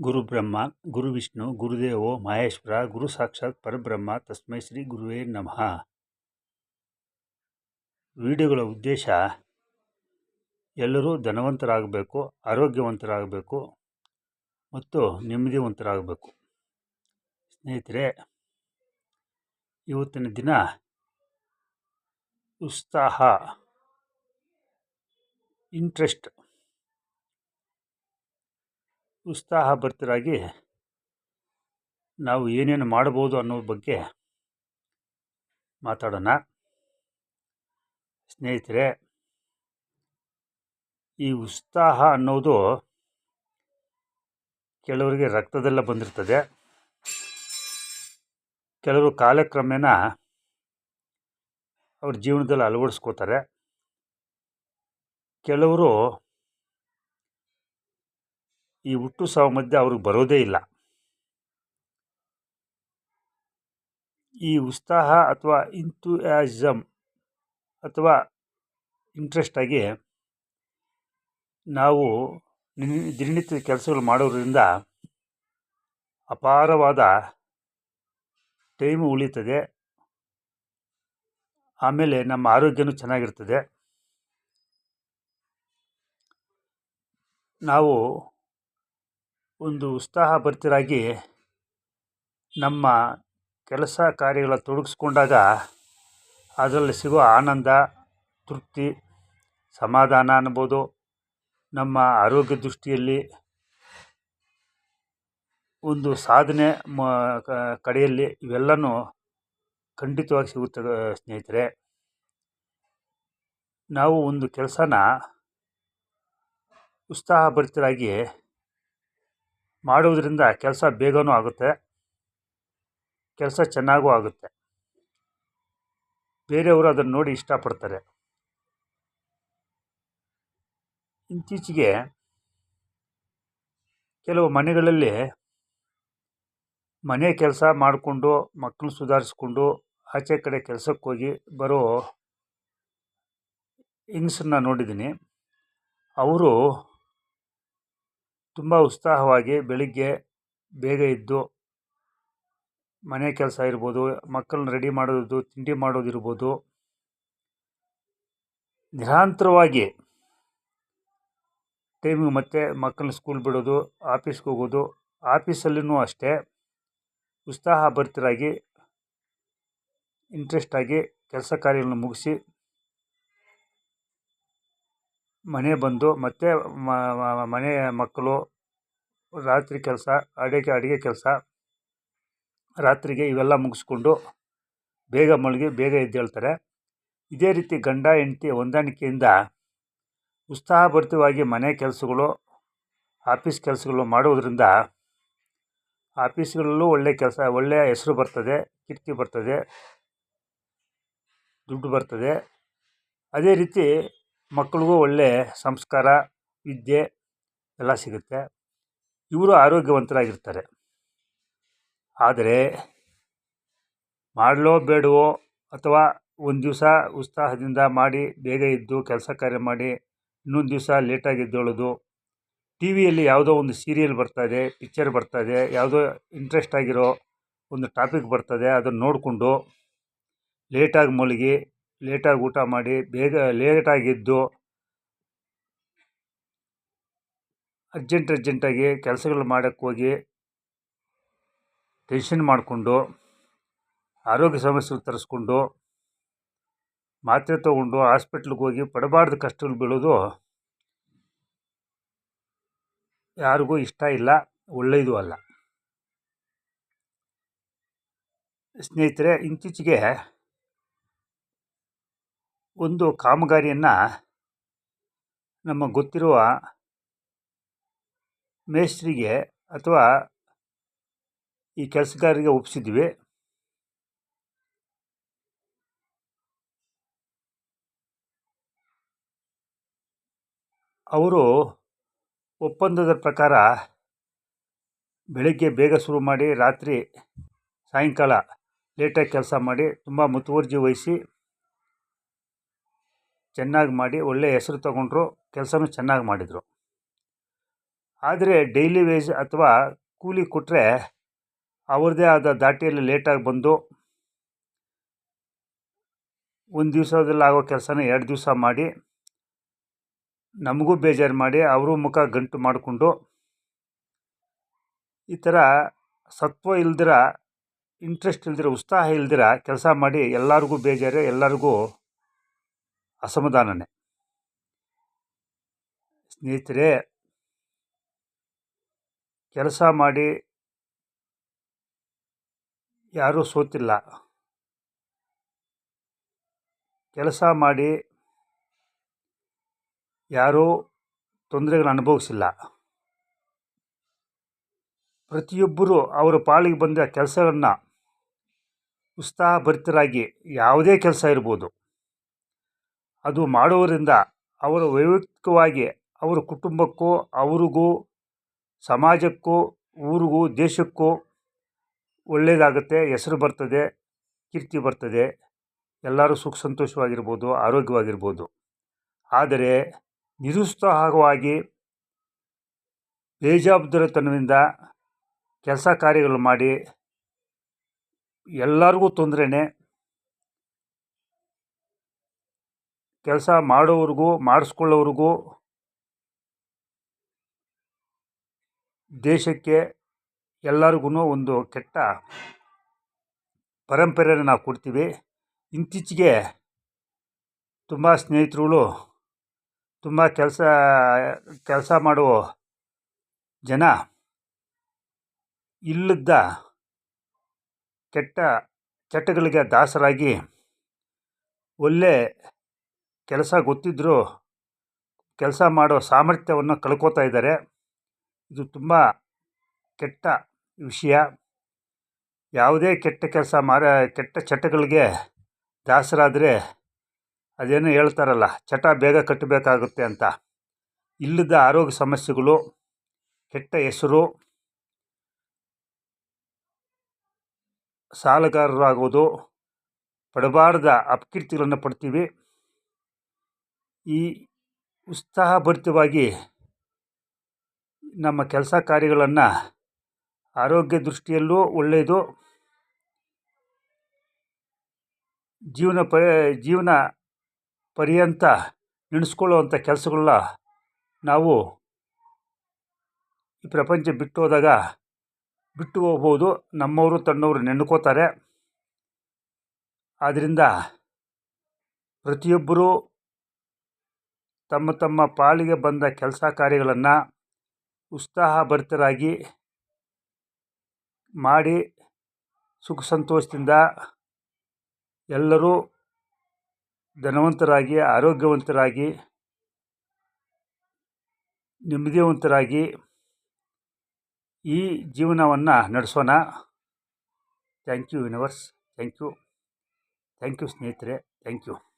ಗುರುಬ್ರಹ್ಮ, ಗುರುವಿಷ್ಣು, ಗುರುದೇವೋ, ಮಹೇಶ್ವರ, ಗುರು ಸಾಕ್ಷಾತ್ ಪರಬ್ರಹ್ಮ, ತಸ್ಮೈ ಶ್ರೀ ಗುರುವೇ ನಮಃ. ವಿಡಿಯೋಗಳ ಉದ್ದೇಶ, ಎಲ್ಲರೂ ಧನವಂತರಾಗಬೇಕು, ಆರೋಗ್ಯವಂತರಾಗಬೇಕು ಮತ್ತು ನೆಮ್ಮದಿವಂತರಾಗಬೇಕು ಸ್ನೇಹಿತರೆ, ಇವತ್ತಿನ ದಿನ ಉತ್ಸಾಹ ಇಂಟ್ರೆಸ್ಟ್ ಉತ್ಸಾಹ ಭರಿತರಾಗಿ ನಾವು ಏನೇನು ಮಾಡ್ಬೋದು ಅನ್ನೋ ಬಗ್ಗೆ ಮಾತಾಡೋಣ. ಸ್ನೇಹಿತರೆ, ಈ ಉತ್ಸಾಹ ಅನ್ನೋದು ಕೆಲವರಿಗೆ ರಕ್ತದೆಲ್ಲ ಬಂದಿರ್ತದೆ. ಕೆಲವರು ಕಾಲಕ್ರಮೇಣ ಅವ್ರ ಜೀವನದಲ್ಲಿ ಅಳವಡಿಸ್ಕೋತಾರೆ. ಕೆಲವರು ಈ ಹುಟ್ಟು ಸಾವು ಮಧ್ಯೆ ಅವ್ರಿಗೆ ಬರೋದೇ ಇಲ್ಲ. ಈ ಉತ್ಸಾಹ ಅಥವಾ ಇಂಥೂಯಾಸಮ್ ಅಥವಾ ಇಂಟ್ರೆಸ್ಟಾಗಿ ನಾವು ದಿನನಿತ್ಯದ ಕೆಲಸಗಳು ಮಾಡೋದ್ರಿಂದ ಅಪಾರವಾದ ಟೈಮು ಉಳಿತದೆ. ಆಮೇಲೆ ನಮ್ಮ ಆರೋಗ್ಯನೂ ಚೆನ್ನಾಗಿರ್ತದೆ. ನಾವು ಒಂದು ಉತ್ಸಾಹ ಭರ್ತಿರಾಗಿ ನಮ್ಮ ಕೆಲಸ ಕಾರ್ಯಗಳ ತೊಡಗಿಸ್ಕೊಂಡಾಗ ಅದರಲ್ಲಿ ಸಿಗೋ ಆನಂದ, ತೃಪ್ತಿ, ಸಮಾಧಾನ ಅನ್ಬೋದು. ನಮ್ಮ ಆರೋಗ್ಯ ದೃಷ್ಟಿಯಲ್ಲಿ ಒಂದು ಸಾಧನೆ ಮ ಕಡೆಯಲ್ಲಿ ಇವೆಲ್ಲನೂ ಖಂಡಿತವಾಗಿ ಸಿಗುತ್ತದೆ ಸ್ನೇಹಿತರೆ. ನಾವು ಒಂದು ಕೆಲಸನ ಉತ್ಸಾಹ ಭರಿತರಾಗಿ ಮಾಡುವುದರಿಂದ ಕೆಲಸ ಬೇಗನೂ ಆಗುತ್ತೆ. ಕೆಲಸ ಚೆನ್ನಾಗೂ ಆಗುತ್ತೆ. ಬೇರೆಯವರು ಅದನ್ನು ನೋಡಿ ಇಷ್ಟಪಡ್ತಾರೆ. ಇತ್ತೀಚೆಗೆ ಕೆಲವು ಮನೆಗಳಲ್ಲಿ ಮನೆ ಕೆಲಸ ಮಾಡಿಕೊಂಡು, ಮಕ್ಕಳು ಸುಧಾರಿಸ್ಕೊಂಡು, ಆಚೆ ಕಡೆ ಕೆಲಸಕ್ಕೆ ಹೋಗಿ ಬರೋ ಹೆಂಗಸರನ್ನ ನೋಡಿದ್ದೀನಿ. ಅವರು ತುಂಬ ಉತ್ಸಾಹವಾಗಿ ಬೆಳಿಗ್ಗೆ ಬೇಗ ಎದ್ದು ಮನೆ ಕೆಲಸ ಇರ್ಬೋದು, ಮಕ್ಕಳನ್ನ ರೆಡಿ ಮಾಡೋದು, ತಿಂಡಿ ಮಾಡೋದಿರ್ಬೋದು ನಿರಂತರವಾಗಿ ಟೈಮಿಗೆ ಮತ್ತೆ ಮಕ್ಕಳನ್ನ ಸ್ಕೂಲ್ ಬಿಡೋದು ಆಫೀಸ್ಗೆ ಹೋಗೋದು ಆಫೀಸಲ್ಲೂ ಅಷ್ಟೇ ಉತ್ಸಾಹ ಭರಿತರಾಗಿ ಇಂಟ್ರೆಸ್ಟಾಗಿ ಕೆಲಸ ಕಾರ್ಯಗಳನ್ನು ಮುಗಿಸಿ ಮನೆ ಬಂದು ಮತ್ತೆ ಮನೆ ಮಕ್ಕಳು, ರಾತ್ರಿ ಕೆಲಸ, ಅಡುಗೆ ಅಡುಗೆ ಕೆಲಸ, ರಾತ್ರಿಗೆ ಇವೆಲ್ಲ ಮುಗಿಸ್ಕೊಂಡು ಬೇಗ ಮಲಗಿ ಬೇಗ ಎದ್ದೇಳ್ತಾರೆ ಇದೇ ರೀತಿ ಗಂಡ, ಹೆಂಡತಿ ಹೊಂದಾಣಿಕೆಯಿಂದ ಉತ್ಸಾಹಭರಿತವಾಗಿ ಮನೆ ಕೆಲಸಗಳು, ಆಫೀಸ್ ಕೆಲಸಗಳು ಮಾಡುವುದರಿಂದ ಆಫೀಸ್ಗಳಲ್ಲೂ ಒಳ್ಳೆಯ ಕೆಲಸ, ಒಳ್ಳೆಯ ಹೆಸರು ಬರ್ತದೆ, ಕೀರ್ತಿ ಬರ್ತದೆ, ದುಡ್ಡು ಬರ್ತದೆ. ಅದೇ ರೀತಿ ಮಕ್ಳಿಗೂ ಒಳ್ಳೆಯ ಸಂಸ್ಕಾರ, ವಿದ್ಯೆ ಎಲ್ಲ ಸಿಗುತ್ತೆ. ಇವರು ಆರೋಗ್ಯವಂತರಾಗಿರ್ತಾರೆ. ಆದರೆ ಮಾಡಲೋ ಬೇಡವೋ ಅಥವಾ ಒಂದು ದಿವಸ ಉತ್ಸಾಹದಿಂದ ಮಾಡಿ, ಬೇಗ ಇದ್ದು ಕೆಲಸ ಕಾರ್ಯ ಮಾಡಿ, ಇನ್ನೊಂದು ದಿವಸ ಲೇಟಾಗಿ ಎದ್ದೇಳೋದು. ಟಿ ವಿಯಲ್ಲಿ ಯಾವುದೋ ಒಂದು ಸೀರಿಯಲ್ ಬರ್ತಾ ಇದೆ, ಪಿಕ್ಚರ್ ಇದೆ, ಯಾವುದೋ ಇಂಟ್ರೆಸ್ಟ್ ಆಗಿರೋ ಒಂದು ಟಾಪಿಕ್ ಬರ್ತದೆ ಅದನ್ನು ನೋಡಿಕೊಂಡು ಲೇಟಾಗಿ ಮಲಗಿ ಲೇಟಾಗಿ ಊಟ ಮಾಡಿ ಬೇಗ ಲೇಟಾಗಿ ಎದ್ದು ಅರ್ಜೆಂಟ್ ಅರ್ಜೆಂಟಾಗಿ ಕೆಲಸಗಳು ಮಾಡೋಕ್ಕೆ ಹೋಗಿ ಟೆನ್ಷನ್ ಮಾಡಿಕೊಂಡು ಆರೋಗ್ಯ ಸಮಸ್ಯೆಗಳು ತರಿಸ್ಕೊಂಡು ಮಾತ್ರೆ ತೊಗೊಂಡು ಹಾಸ್ಪಿಟ್ಲಿಗೆ ಹೋಗಿ ಪಡಬಾರ್ದು ಕಷ್ಟಗಳು ಬೀಳೋದು ಯಾರಿಗೂ ಇಷ್ಟ ಇಲ್ಲ, ಒಳ್ಳೆಯದು ಅಲ್ಲ. ಸ್ನೇಹಿತರೆ, ಇತ್ತೀಚೆಗೆ ಒಂದು ಕಾಮಗಾರಿಯನ್ನು ನಮ್ಮ ಗೊತ್ತಿರುವ ಮೇಸ್ತ್ರಿಗೆ ಅಥವಾ ಈ ಕೆಲಸಗಾರರಿಗೆ ಒಪ್ಪಿಸಿದ್ವಿ. ಅವರು ಒಪ್ಪಂದದ ಪ್ರಕಾರ ಬೆಳಗ್ಗೆ ಬೇಗ ಶುರು ಮಾಡಿ ರಾತ್ರಿ ಸಾಯಂಕಾಲ ಲೇಟಾಗಿ ಕೆಲಸ ಮಾಡಿ ತುಂಬ ಮುತುವರ್ಜಿ ವಹಿಸಿ ಚೆನ್ನಾಗಿ ಮಾಡಿ ಒಳ್ಳೆಯ ಹೆಸರು ತಗೊಂಡ್ರು, ಕೆಲಸನೂ ಚೆನ್ನಾಗಿ ಮಾಡಿದರು. ಆದರೆ ಡೈಲಿ ವೇಜ್ ಅಥವಾ ಕೂಲಿ ಕೊಟ್ಟರೆ ಅವ್ರದ್ದೇ ಆದ ದಾಟಿಯಲ್ಲಿ ಲೇಟಾಗಿ ಬಂದು ಒಂದು ದಿವಸದಲ್ಲಿ ಆಗೋ ಕೆಲಸನ ಎರಡು ದಿವಸ ಮಾಡಿ, ನಮಗೂ ಬೇಜಾರು ಮಾಡಿ, ಅವರು ಮುಖ ಗಂಟು ಮಾಡಿಕೊಂಡು, ಈ ಥರ ಸತ್ವ ಇಲ್ದಿರ ಇಂಟ್ರೆಸ್ಟ್ ಇಲ್ದಿರ, ಉತ್ಸಾಹ ಇಲ್ದಿರ ಕೆಲಸ ಮಾಡಿ ಎಲ್ಲರಿಗೂ ಬೇಜಾರು, ಎಲ್ಲರಿಗೂ ಅಸಮಾಧಾನನೇ. ಸ್ನೇಹಿತರೆ, ಕೆಲಸ ಮಾಡಿ ಯಾರೂ ಸೋತಿಲ್ಲ. ಕೆಲಸ ಮಾಡಿ ಯಾರೂ ತೊಂದರೆಗಳು ಅನುಭವಿಸಿಲ್ಲ. ಪ್ರತಿಯೊಬ್ಬರೂ ಅವರ ಪಾಳಿಗೆ ಬಂದ ಕೆಲಸವನ್ನು ಉತ್ಸಾಹಭರಿತರಾಗಿ ಯಾವುದೇ ಕೆಲಸ ಇರ್ಬೋದು. ಅದು ಮಾಡುವುದರಿಂದ ಅವರು ವೈಯಕ್ತಿಕವಾಗಿ ಅವರ ಕುಟುಂಬಕ್ಕೂ, ಅವ್ರಿಗೂ, ಸಮಾಜಕ್ಕೂ, ಊರಿಗೂ, ದೇಶಕ್ಕೂ ಒಳ್ಳೆಯದಾಗುತ್ತೆ, ಹೆಸರು ಬರ್ತದೆ, ಕೀರ್ತಿ ಬರ್ತದೆ. ಎಲ್ಲರೂ ಸುಖ ಸಂತೋಷವಾಗಿರ್ಬೋದು, ಆರೋಗ್ಯವಾಗಿರ್ಬೋದು. ಆದರೆ ನಿರುತ್ಸಾಹವಾಗಿ ಬೇಜವಾಬ್ದಾರಿತನದಿಂದ ಕೆಲಸ ಕಾರ್ಯಗಳು ಮಾಡಿ ಎಲ್ಲರಿಗೂ ತೊಂದರೆನೇ ಕೆಲಸ ಮಾಡೋವ್ರಿಗೂ, ಮಾಡಿಸ್ಕೊಳ್ಳೋವ್ರಿಗೂ ದೇಶಕ್ಕೆ ಎಲ್ಲರಿಗೂ ಒಂದು ಕೆಟ್ಟ ಪರಂಪರೆಯನ್ನು ನಾವು ಕೊಡ್ತೀವಿ. ಇತ್ತೀಚೆಗೆ ತುಂಬ ಸ್ನೇಹಿತರುಗಳು, ತುಂಬ ಕೆಲಸ ಕೆಲಸ ಮಾಡುವ ಜನ ಇಲ್ಲದ ಕೆಟ್ಟ ಚಟಗಳಿಗೆ ದಾಸರಾಗಿ ಒಳ್ಳೆ ಕೆಲಸ ಗೊತ್ತಿದ್ದರೂ ಕೆಲಸ ಮಾಡೋ ಸಾಮರ್ಥ್ಯವನ್ನು ಕಳ್ಕೋತಾ ಇದ್ದಾರೆ. ಇದು ತುಂಬ ಕೆಟ್ಟ ವಿಷಯ. ಯಾವುದೇ ಕೆಟ್ಟ ಕೆಲಸ ಮಾರ, ಕೆಟ್ಟ ಚಟಗಳಿಗೆ ದಾಸರಾದರೆ ಅದೇನೋ ಹೇಳ್ತಾರಲ್ಲ, ಚಟ ಬೇಗ ಕಟ್ಟಬೇಕಾಗುತ್ತೆ ಅಂತ. ಇಲ್ಲದ ಆರೋಗ್ಯ ಸಮಸ್ಯೆಗಳು, ಕೆಟ್ಟ ಹೆಸರು, ಸಾಲಗಾರರಾಗೋದು, ಪಡಬಾರ್ದ ಅಪಕೀರ್ತಿಗಳನ್ನು ಪಡ್ತೀವಿ. ಈ ಉತ್ಸಾಹಭರಿತವಾಗಿ ನಮ್ಮ ಕೆಲಸ ಕಾರ್ಯಗಳನ್ನು ಆರೋಗ್ಯ ದೃಷ್ಟಿಯಲ್ಲೂ ಒಳ್ಳೆಯದು. ಜೀವನ ಪ ಜೀವನ ಪರ್ಯಂತ ನೆನೆಸ್ಕೊಳ್ಳುವಂಥ ಕೆಲಸಗಳನ್ನ ನಾವು ಈ ಪ್ರಪಂಚ ಬಿಟ್ಟು ಹೋದಾಗ ಬಿಟ್ಟು ಹೋಗ್ಬೋದು. ನಮ್ಮವರು ತನ್ನವರು ನೆನ್ಕೋತಾರೆ. ಆದ್ದರಿಂದ ಪ್ರತಿಯೊಬ್ಬರೂ ತಮ್ಮ ತಮ್ಮ ಪಾಲಿಗೆ ಬಂದ ಕೆಲಸ ಕಾರ್ಯಗಳನ್ನು ಉತ್ಸಾಹಭರಿತರಾಗಿ ಮಾಡಿ ಸುಖ ಸಂತೋಷದಿಂದ ಎಲ್ಲರೂ ಧನವಂತರಾಗಿ, ಆರೋಗ್ಯವಂತರಾಗಿ, ನೆಮ್ಮದಿವಂತರಾಗಿ ಈ ಜೀವನವನ್ನು ನಡೆಸೋಣ. Thank you universe. Thank you. Thank you ಸ್ನೇಹಿತರೆ. Thank you.